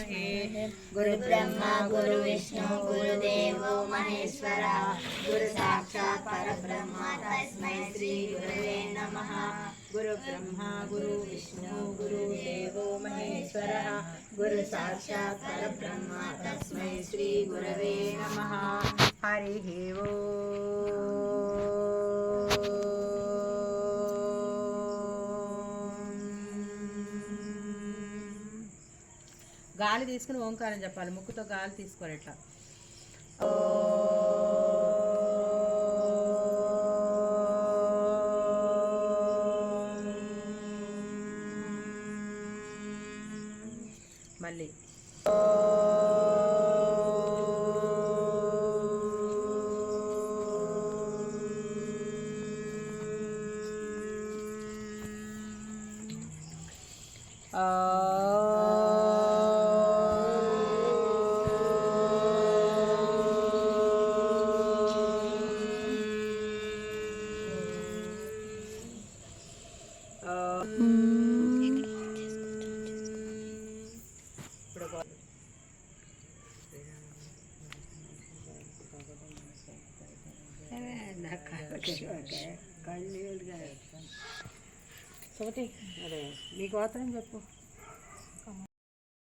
విద్మహే గురు బ్రహ్మ గురు విష్ణు గురుదేవో మహేశ్వర. గురు సాక్షాత్ పరబ్రహ్మ తస్మై శ్రీ గురువే నమ. గురు బ్రహ్మ గురు విష్ణు గురు దేవో మహేశ్వర. గురు సాక్షాత్ పరబ్రహ్మ తస్మై శ్రీ గురవే నమ. హరి గాలి తీసుకుని ఓంకారం చెప్పాలి. ముక్కుతో గాలి తీసుకోవాలి ఎట్లా మళ్ళీ. Uh... ఒక అదే నీకు గోత్రం చెప్పు.